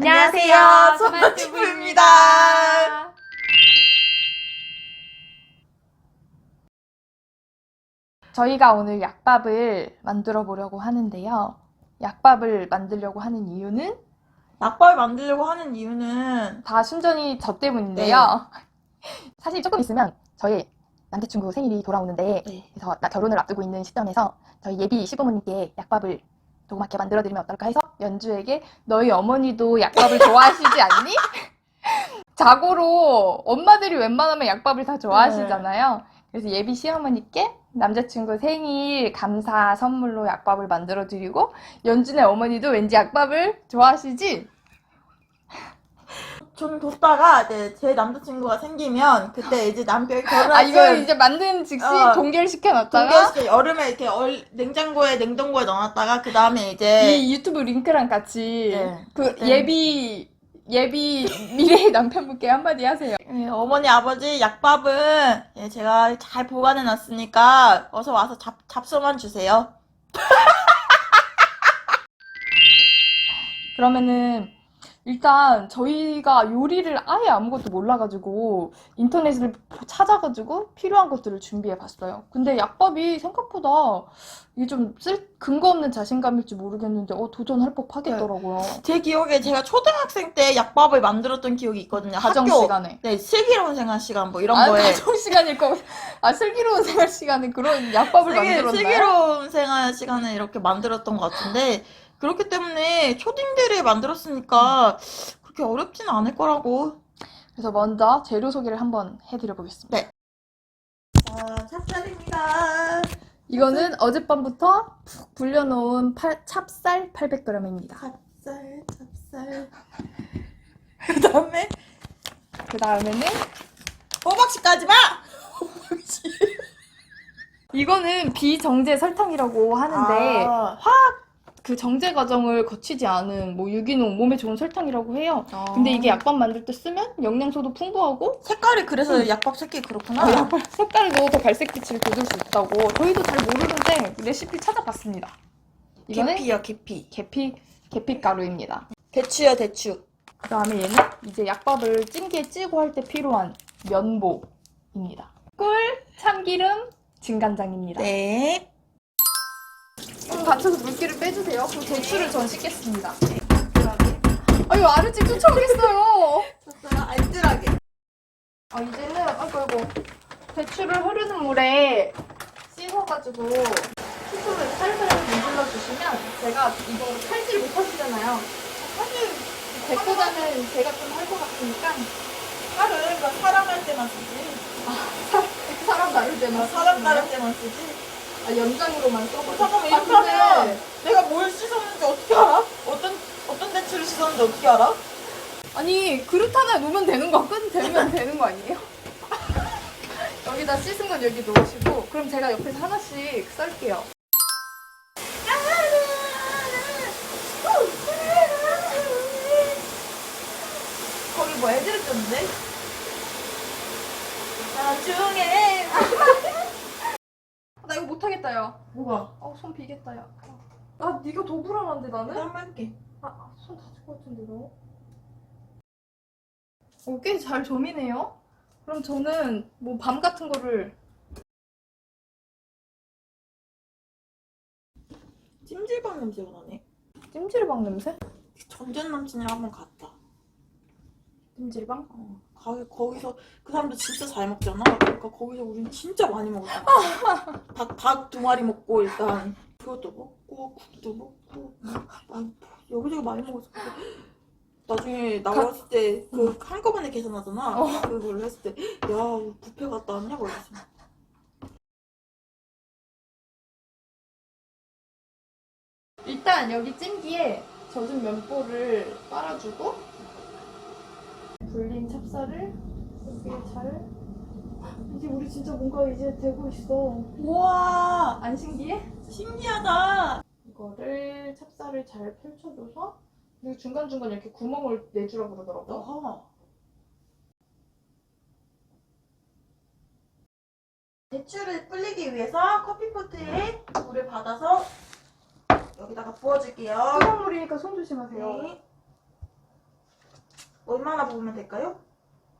안녕하세요. 소마튜브입니다. 저희가 오늘 약밥을 만들어 보려고 하는데요. 약밥을 만들려고 하는 이유는 약밥을 만들려고 하는 이유는 다 순전히 저 때문인데요. 사실 조금 있으면 저희 남자친구 생일이 돌아오는데 네. 그래서 나 결혼을 앞두고 있는 시점에서 저희 예비 시부모님께 약밥을 조그맣게 만들어 드리면 어떨까 해서 연주에게 너희 어머니도 약밥을 좋아하시지 않니? 자고로 엄마들이 웬만하면 약밥을 다 좋아하시잖아요. 그래서 예비 시어머니께 남자친구 생일 감사 선물로 약밥을 만들어 드리고 연준의 어머니도 왠지 약밥을 좋아하시지? 좀 뒀다가 이제 제 남자친구가 생기면 그때 이제 남편이 결혼할 아 이거 이제 만든 즉시 어. 동결시켜 놨다가 동계시켜 여름에 이렇게 얼, 냉장고에 냉동고에 넣어놨다가 그 다음에 이제 이 유튜브 링크랑 같이 네. 그 네. 예비 예비 미래의 남편분께 한마디 하세요. 예, 어머니 아버지 약밥은 예, 제가 잘 보관해 놨으니까 어서 와서 잡, 잡숴만 주세요. 그러면은 일단 저희가 요리를 아예 아무것도 몰라가지고 인터넷을 찾아가지고 필요한 것들을 준비해 봤어요. 근데 약밥이 생각보다 이게 좀 쓸 근거 없는 자신감일지 모르겠는데 어 도전할 법 하겠더라고요. 제 기억에 제가 초등학생 때 약밥을 만들었던 기억이 있거든요. 가정 학교 시간에. 네, 슬기로운 생활 시간 뭐 이런 아, 거에 가정 시간일 거. 아 슬기로운 생활 시간에 그런 약밥을 슬기, 만들었나요? 슬기로운 생활 시간에 이렇게 만들었던 것 같은데 그렇기 때문에 초딩들이 만들었으니까 그렇게 어렵지는 않을 거라고. 그래서 먼저 재료 소개를 한번 해드려 보겠습니다. 네. 자, 찹쌀입니다. 이거는 어젯밤부터 푹 불려놓은 팔- 찹쌀 800g입니다. 찹쌀, 찹쌀. 그 다음에 그 다음에는 호박씨 까지 마! 이거는 비정제 설탕이라고 하는데 아, 그 정제 과정을 거치지 않은 뭐 유기농 몸에 좋은 설탕이라고 해요. 아. 근데 이게 약밥 만들 때 쓰면 영양소도 풍부하고 색깔이 그래서 약밥 색깔이 그렇구나. 어, 약밥 색깔도 더 갈색빛을 돋을 수 있다고 저희도 잘 모르는데 레시피 찾아봤습니다. 이거는 계피야, 계피. 계피 계피 가루입니다. 대추야, 대추. 그 다음에 얘는 이제 약밥을 찜기에 찌고 할 때 필요한 면보입니다. 꿀, 참기름, 진간장입니다. 네. 좀 받쳐서 물기를 빼주세요. 그럼 대추를 전 씻겠습니다. 아유, 아르지 쫓아오겠어요. 찹쌀 알뜰하게. 아, 이제는, 아이고, 아이고. 대추를 흐르는 물에 씻어가지고 스프를 살살 문질러 주시면 제가 이거 칼질 못 하시잖아요. 사실 대보다는 제가 좀 할 것 같으니까 칼을 그러니까 사람 할 때만 쓰지. 사람 다룰 때만 사람? 다룰 때만 쓰지. 아, 연장으로만 써버려. 잠깐만 아, 이렇게 하면 내가 뭘 씻었는지 어떻게 알아? 어떤 어떤 대추를 씻었는지 어떻게 알아? 아니 그릇 하나 놓으면 되는 거, 끈 되면 되는 거 아니에요? 여기다 씻은 건 여기 놓으시고 그럼 제가 옆에서 하나씩 썰게요. 거기 뭐 애들을 줬는데? 나중에 나 이거 못하겠다 야. 뭐가? 어손 비겠다 야. 아 네가 더 불안한데 나는? 한번 할게. 아손 다칠 것 같은데 너. 어, 꽤잘 점이네요. 그럼 저는 뭐 밤 같은 거를 찜질방 냄새가 나네. 찜질방 냄새? 전전 남친이랑 한번 갔다. 찜질방? 어, 거기 거기서 그 사람도 진짜 잘 먹잖아. 그러니까 거기서 우린 진짜 많이 먹었잖아. 닭닭 두 마리 먹고 일단 그것도 먹고 국도 먹고 아, 여기저기 많이 먹었어. 나중에 나왔을 때 그 한꺼번에 계산하잖아. 어. 그걸 했을 때야 뷔페 갔다 왔냐고 그랬어. 일단 여기 찜기에 젖은 면보를 빨아주고 찹쌀을 여기에 잘 이제 우리 진짜 뭔가 이제 되고 있어 우와 안 신기해? 신기하다. 이거를 찹쌀을 잘 펼쳐줘서 그리고 중간중간 이렇게 구멍을 내주라 그러더라고 어허. 대추를 불리기 위해서 커피포트에 물을 받아서 여기다가 부어줄게요. 뜨거운 물이니까 손 조심하세요 네. 얼마나 부으면 될까요?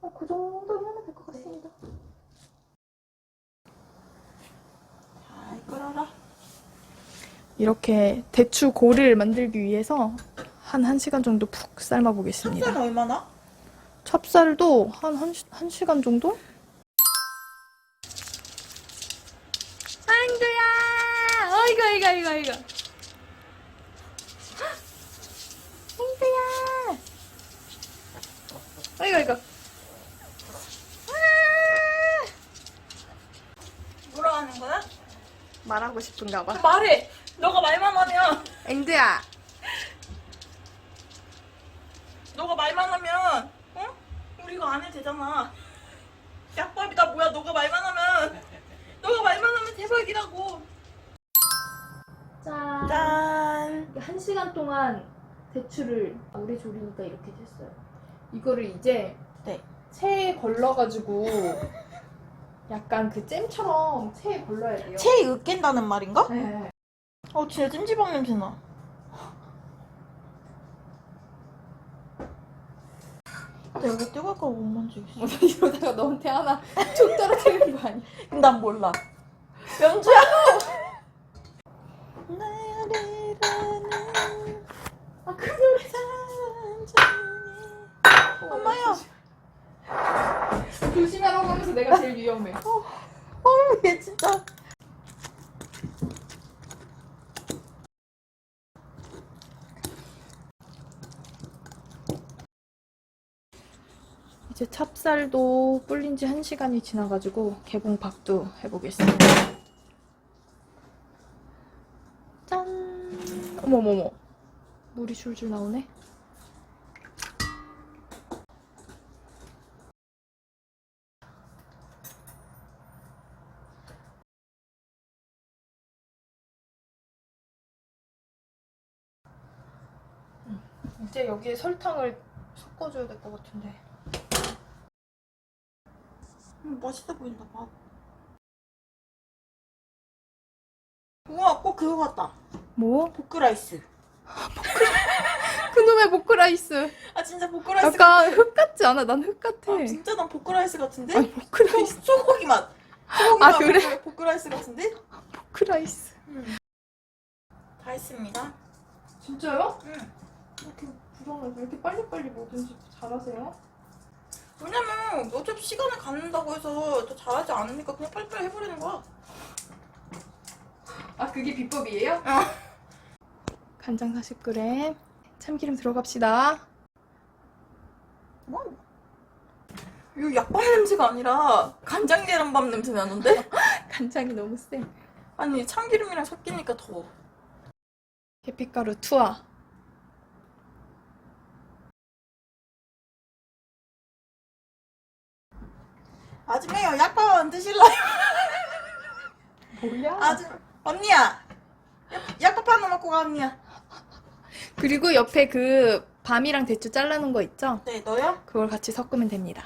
어, 그 정도면 될 것 같습니다. 잘 끓어라. 이렇게 대추 고를 만들기 위해서 한 1시간 정도 푹 삶아 보겠습니다. 찹쌀 얼마나? 찹쌀도 한 1, 시간 정도? 앵두야! 어이구, 어이구, 어이구, 어이구. 앵두야! 어이구, 어이구. 뭐라 하는 거야? 말하고 싶은가 봐. 말해. 너가 말만 하면 앵두야! 너가 말만 하면 어? 우리 이거 안 해도 되잖아. 약밥이다 뭐야? 너가 말만 하면 너가 말만 하면 대박이라고. 짠! 짠. 한 시간 동안 대추를 오래 조리니까 이렇게 됐어요. 이거를 이제 네. 체에 걸러가지고 약간 그 잼처럼 체에 걸러야 돼요. 체에 으깬다는 말인가? 네. 어 진짜 찜질방 냄새 나. 내가 왜 뜨거울까 못 만지겠어. 뭐 이러다가 너한테 하나 툭 떨어뜨리는 거 아니야? 난 몰라. 연주야. 하면서 내가 제일 위험해. 어우 얘 진짜. 이제 찹쌀도 불린 지 1시간이 지나가지고 개봉박도 해보겠습니다. 짠! 어머머머. 물이 줄줄 나오네. 이제 여기에 설탕을 섞어줘야 될 것 같은데. 음, 맛있어 보인다 봐. 우와 꼭 그거 같다. 뭐? 보크라이스. 그놈의 보크라이스. 아 진짜 보크라이스. 약간 흙 같지 않아? 난 흙 같아. 아, 진짜 난 보크라이스 같은데? 아니 보크라이스. 소, 소고기 맛. 소고기 아, 맛 그래? 보크- 보크라이스 같은데? 보크라이스. 다 했습니다. 진짜요? 응. 이렇게 부정을 왜 이렇게 빨리빨리 뭐든지 잘하세요? 왜냐면 어차피 시간을 갖는다고 해서 더 잘하지 않으니까 그냥 빨리빨리 해버리는 거야. 아 그게 비법이에요? 어. 간장 40g 참기름 들어갑시다 뭐? 이거 약밥 냄새가 아니라 간장 계란밥 냄새 나는데? 간장이 너무 세 아니 참기름이랑 섞이니까 더. 계피가루 투하 아줌마요 약밥 안 드실래요? 뭐야? 아줌 언니야. 약- 약밥 하나 먹고 가 언니야. 그리고 옆에 그 밤이랑 대추 잘라놓은 거 있죠? 네 너요? 그걸 같이 섞으면 됩니다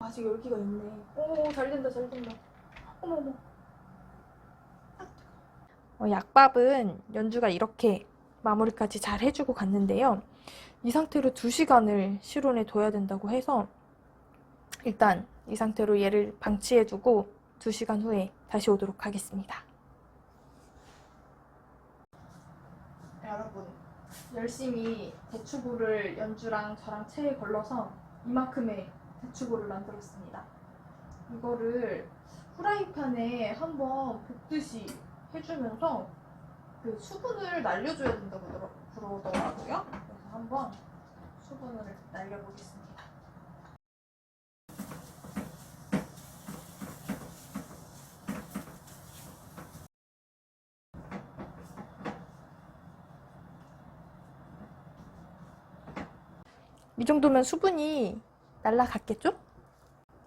아직 열기가 있네 오 잘 된다 잘 된다 어머머 어, 약밥은 연주가 이렇게 마무리까지 잘 해주고 갔는데요. 이 상태로 2시간을 실온에 둬야 된다고 해서 일단 이 상태로 얘를 방치해두고 2시간 후에 다시 오도록 하겠습니다. 여러분, 열심히 대추볼을 연주랑 저랑 체에 걸러서 이만큼의 대추볼을 만들었습니다. 이거를 후라이팬에 한번 볶듯이 해주면서 그 수분을 날려줘야 된다고 그러- 그러더라고요. 그래서 한번 수분을 날려보겠습니다. 이 정도면 수분이 날라갔겠죠?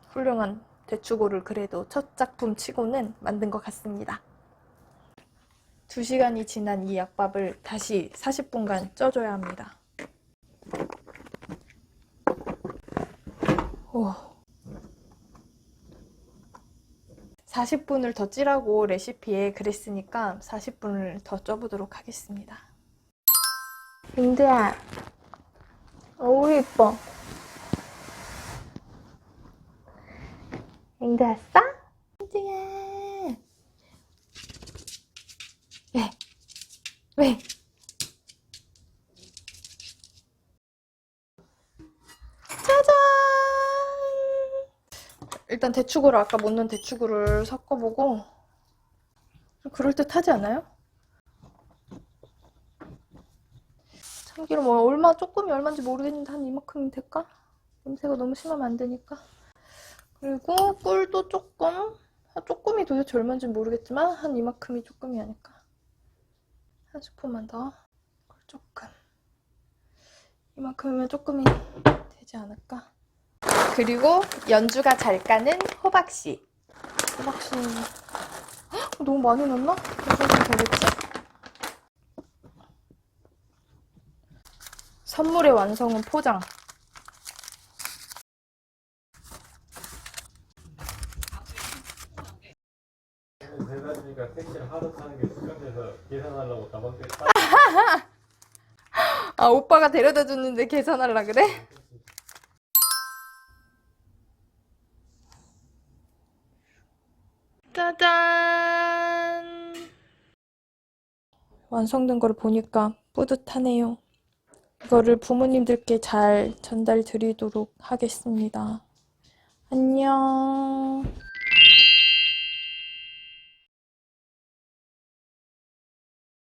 훌륭한 대추고를 그래도 첫 작품 치고는 만든 것 같습니다. 2시간이 지난 이 약밥을 다시 40분간 쪄줘야 합니다. 오. 40분을 더 찌라고 레시피에 그랬으니까 40분을 더 쪄보도록 하겠습니다. 민드야, 어우 이뻐. 민드 왔어? 민드야. 왜? 왜? 짜잔! 일단 대추구를 아까 못 넣은 대추구를 섞어보고 좀 그럴듯하지 않아요? 참기름 뭐 얼마 조금이 얼마인지 모르겠는데 한 이만큼이면 될까? 냄새가 너무 심하면 안 되니까 그리고 꿀도 조금 아, 조금이 도대체 얼마인지 모르겠지만 한 이만큼이 조금이 아닐까 한 스푼만 더꿀 조금 이만큼이면 조금이 되지 않을까 그리고 연주가 잘 까는 호박씨. 호박씨. 헉, 너무 많이 넣나? 좀 되겠지? 선물의 완성은 포장. 대단하니까 택시를 하루 타는 게 습관돼서 계산하려고 가방 때 아, 오빠가 데려다 줬는데 계산하려 그래? 짜잔! 완성된 걸 보니까 뿌듯하네요. 이거를 부모님들께 잘 전달 드리도록 하겠습니다. 안녕.